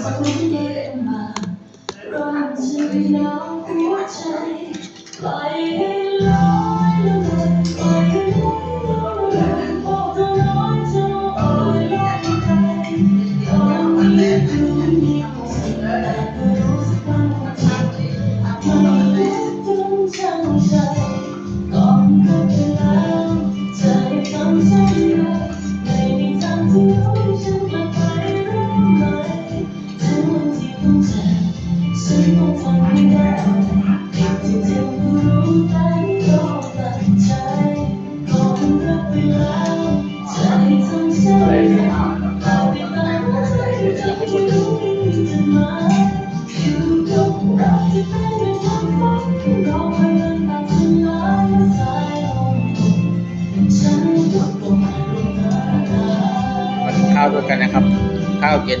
คนที่ร่างไม่หนาวหัวใจาวด้วยกันนะครับข้าวเย็น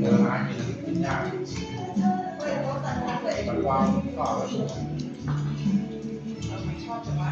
เดินหากินยากมันวาก็ชอบจะว่า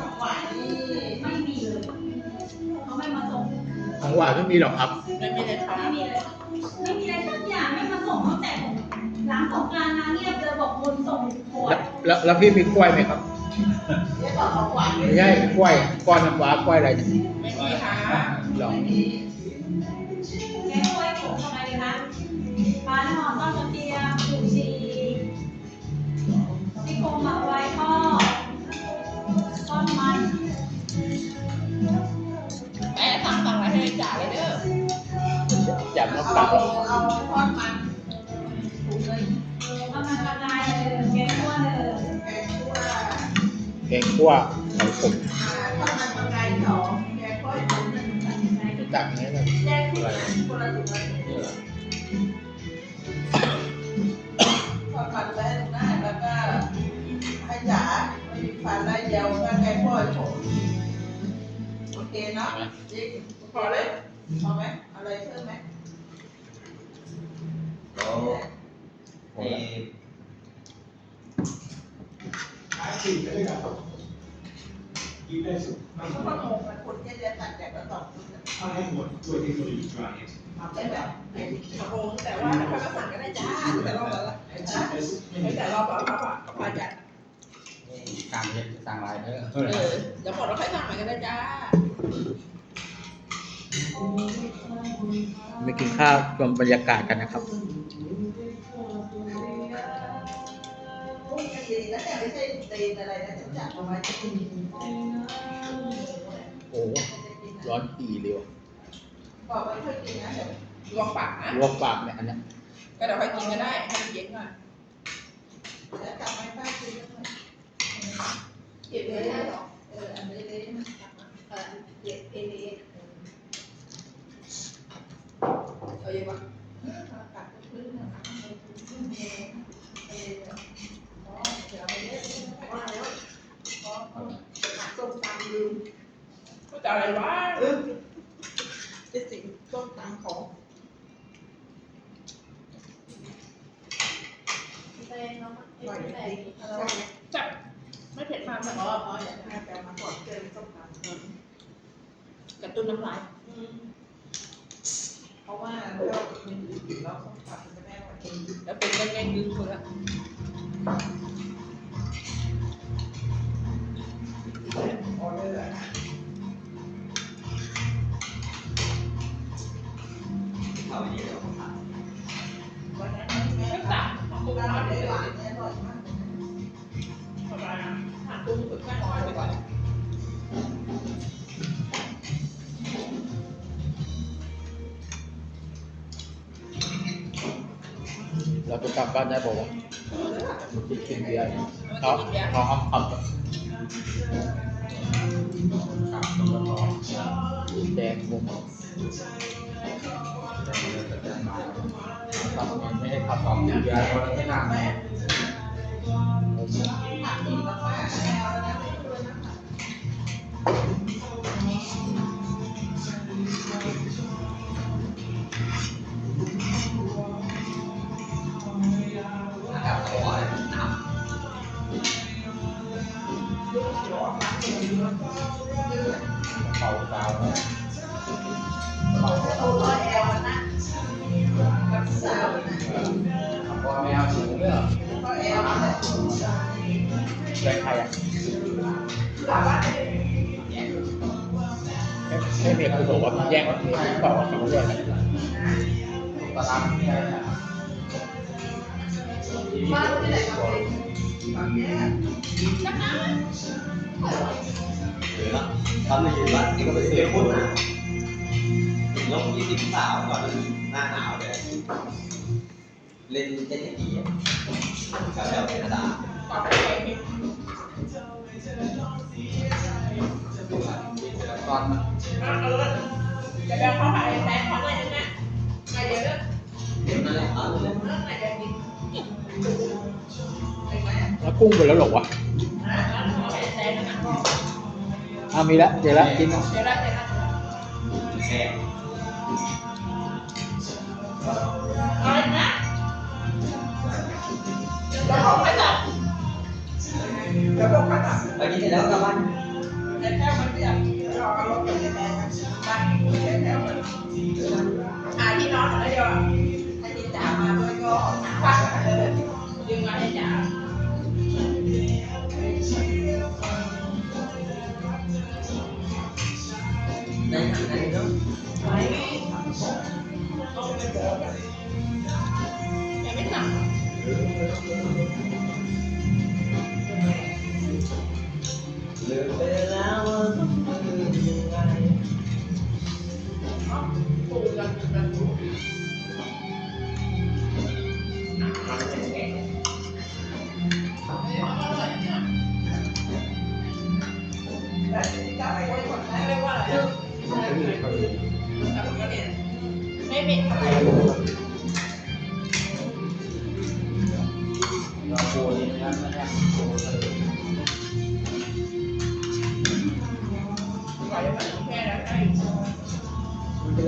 ของหวานไม่มีเลยเขาไม่มาส่งของหวานไม่มีหรอกครับ ไม่มีเลยค่ะไม่มีเลยไม่มีอะไรสักอย่างไม่มาส่งตั้งแต่หลังองการมาเงียบเลยบอกคนส่งขวดแล้วแล้วพี่มีกล้วยไหมครับเดี๋ยวกขอวาไม่ใช่กล้วยกล้วยน้ำว้ากล้วยอะไรไม่มีค่ะหองไม่มีแกงกล้วยผงทำไมเลคะปลาหม้ต้มกระเทียมผูชีซี่โครงหมู เอาเอาทอดมันถุงเลยเอามันกระจายเลยแกงกล้วเลยแกงคั่วแกงคั่วหอยขมอ่าทอดมันกระจายสองแกงคั่วถุงหนึ่งตักอย่างนี้เลยแยกถุงคนละถุงเลยนี่เหรอทอดมันแล้วนะแล้วก็ให้จ๋าไม่มีฟันได้เดียวก็แกงคั่วถุงโอเคเนาะจิ๊กพอเลยพอไหมอะไรเพิ่มไหม แล้วไอ้มันก็งงมันคนแค่จะตัดแต่ก็ตอบคุณนะ I have one waiting for you to try it. เอาได้แบบโอ้แต่ว่าถ้าเขาก็สั่งก็ได้จ้าแต่รอบละแต่รอบละรอบละพอจะสั่งเล็กสั่งลายเด้อเออเดี๋ยวหมดเราค่อยสั่งใหม่ก็ได้จ้า ไปกินข้าวชมบรรยากาศกันนะครับพวกนี้ดีนะแต่ไม่ใช่ตีนอะไรนะฉันจับเอาไว้จะกินโอ้โหร้อนอีเลยว่ะบอกไม่ค่อยกินนะเดี๋ยวลวกปากนะลวกปากเนี่ยอันเนี้ยก็เดี๋ยวค่อยกินก็ได้ให้มันเย็นก่อนเดี๋ยวกลับมาป้ากินแล้วเก็บเลยได้หรอเอออันนี้เลยมันกลับมาเออเก็บเอเอเอาเย็นปะ กลับพื้นนะเอวไปเรื่อยว่าแล้วอ๋อส้มตำลืมก็จะอะไรวะเออจะสิ่งส้มตำของเต้นเนาะหน่อยเต้เด็นกอะไรจับไม่เผ็ดมากนะอ๋ออ๋ออยากให้แปลมาก่อนเจอส้มตำกระตุ้นน้ำลาย เพราะว่าเราเป็นอยู่เราส้มตำจะแม่ว่าเองแล้วเป็นแกงยืนคนละ เราจะกลับบ้านได้บอกว่ากินกินเบียร์เขาเขาเขาขับกลับต้องรอแดงมุมจะมขับไม่ให้ขับออกเดี๋ยเดี๋ยวเราไม่นาน ไม่ไม่มีใครบอกว่าแย่งกันเปล่าเขาเรียกกันตารางเนี่ยบ้านที่ไหนทำเองบางแยกหรือละทำในอยู่บ้านที่ก็ไปซื้อหุ้นนะลงยี่สิบสาวก่อนหน้าหนาวเลยเล่นเล่นดีอะแถวแถวแคนาดาก่อนไปเองตอนเอาเลยเดี๋ยวเขา หายแรงเขาเลยนะไปเดี๋ยวเลิกเดี๋ยวนั่นแหละเอาเลยเลิ กไหนจะกินแล้วกุ้งไปแล้วหรอวะแรงนะอ่ามีแล้วเดี๋ยวแล้ วกิ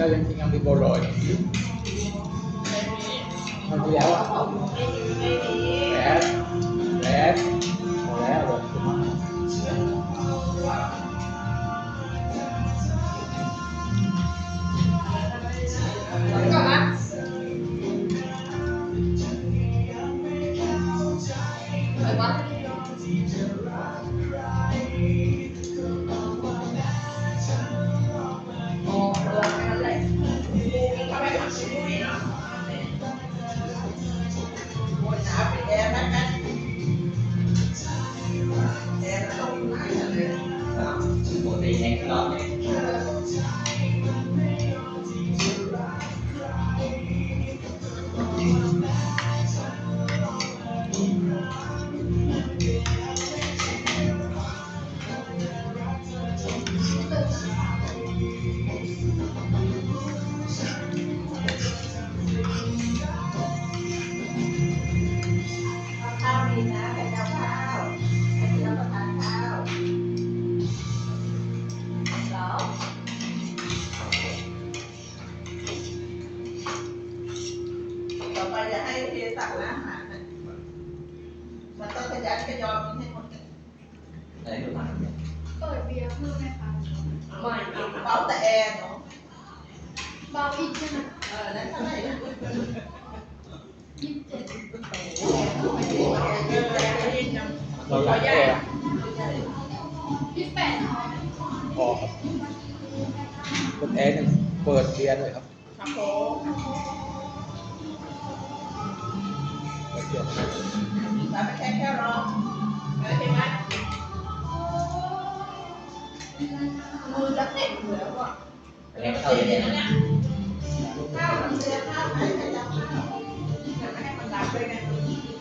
มันเป็นอ ปิดเบียร์เพิ่มไหมคะไม่เบาแต่แอร์เนาะเบาอีกใช่ไหมเออนั้นเท่าไหร่นะยี่สิบเจ็ดเราอยากแก้ยี่สิบแปดค่ะพอครับคุณแอนเนี่ยเปิดเบียร์เลยครับครับผมเปิดเบียร์แล้วไปแค่แค่รอเออใช่ไหม มือจะเต็มอยู่แล้วอะแข่งเข้าเย็นๆนะข้าวมันเสียข้าวไหนขยับข้าวแต่ไม่ให้มันรับด้วยไง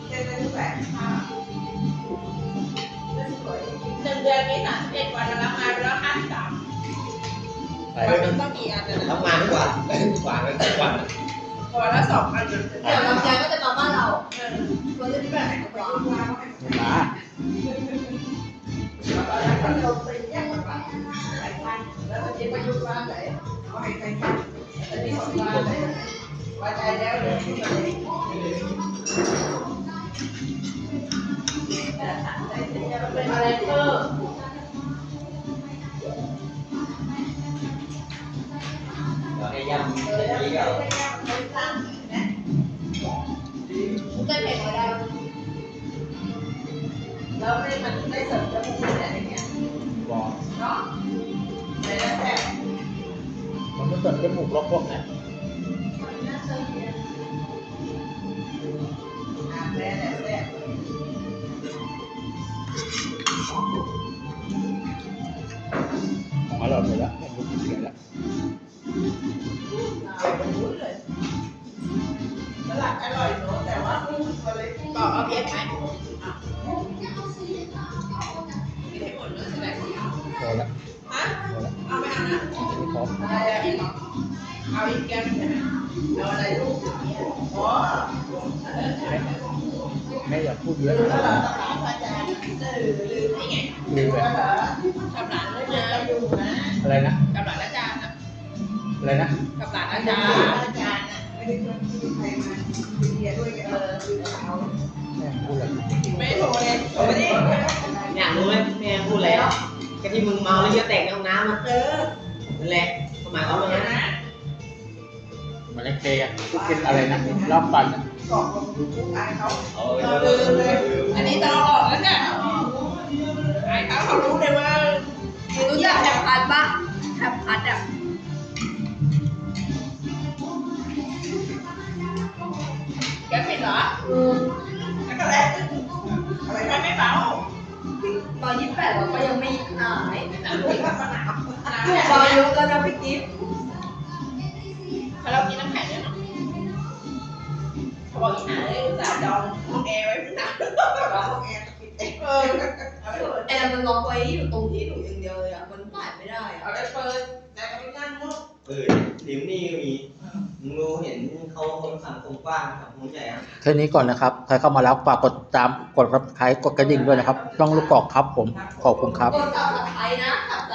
เจะได้แหวนข้าวหนึ่งเดือนมีสามสิบเอ็ดวันแล้วรับงานไปแล้วห้าสิบสามไปวันต้องกี่อันนะทำงานทุกวันทุกวันทุกวันวันละสองอันเดี๋ยวลำไยก็จะมาบ้านเราเออวันที่แปดของเราหมาเราไปแยกกันไปหลายพันแล้วจะไปยุ่งบ้านไหนเอาให้องมา นไมันไม่เกิดเป็นหมูกรอบพวกนะ เอาไม่เอานะไม่พออะไรอะอีกเอาอีกแก้วใช่ไหมเอาอะไรลูกอ๋อเออใช่แม่อย่าพูดเยอะลืมแล้วเหรอต้องอาจารย์ออลืมได้ไงลืมเลยเหรอกำหลานแล้วนะอยู่นะอะไรนะกำหลานอาจารย์นะอะไรนะกำหลานอาจารย์อาจารย์นะไม่ได้ชวนคุยใครมาคุยเบียร์ด้วยกันเออคุยกับเขาแม่พูดอะไรไม่โทรเลยโทรไม่ได้อยากรู้ไหมแม่พูดแล้วแก ก็ที่มึงเมาแล้วเยอะแตกในห้องน้ำอะเออนั่นแหละสมัยเขาเอาเป็นเลงั้ยนนะมันเล็กเทอะกินอะไรนะรอบฟันอะกรอกลงยูทูบอายเขาเอาเราลืมเลย อันนี้ตอนออกแล้วเนี่ยอายเขาเขารู้เลยว่ารู้จักแถบพัดปะแถบพัดอะแกผิดเหรอแล้วก็แล้วอะไรไม่ไม่เบา ตอนยี่สิบแปดเราก็ยังไม่หายแต่ลูกก็มาหนาวหนาวถูเนี่กยบอลเยอะแล้วนะพี่กิฟต์เรากินน้ำแข็งเนี่ยเนาะเขาบอกอีหาเลยอุตส่าห์จองห้องแอร์ไว้เพิ่งหนาวจองห้องแอร์ปิดเองเออเอาไปเปิดแอร์มันล็อกไว้อยู่ตรงที่หนูอย่างเดียวเลยอะ มันผ่านไม่ได้อะเอาไปเปิดแต่ก็ไม่นั่งลูกเออลิมนี่ก็มีมึง รู้เห็นเขาคนสังคมกว้างสังคมใหญ่อะแค่นี้ก่อนนะครับ ใครเข้ามาแล้วฝากกดติดตามกดรับใครกดกระดิ่งด้วยนะครับ ต้องลูกกอกครับผม ขอบคุณครับ กดซับสไครต์นะซับส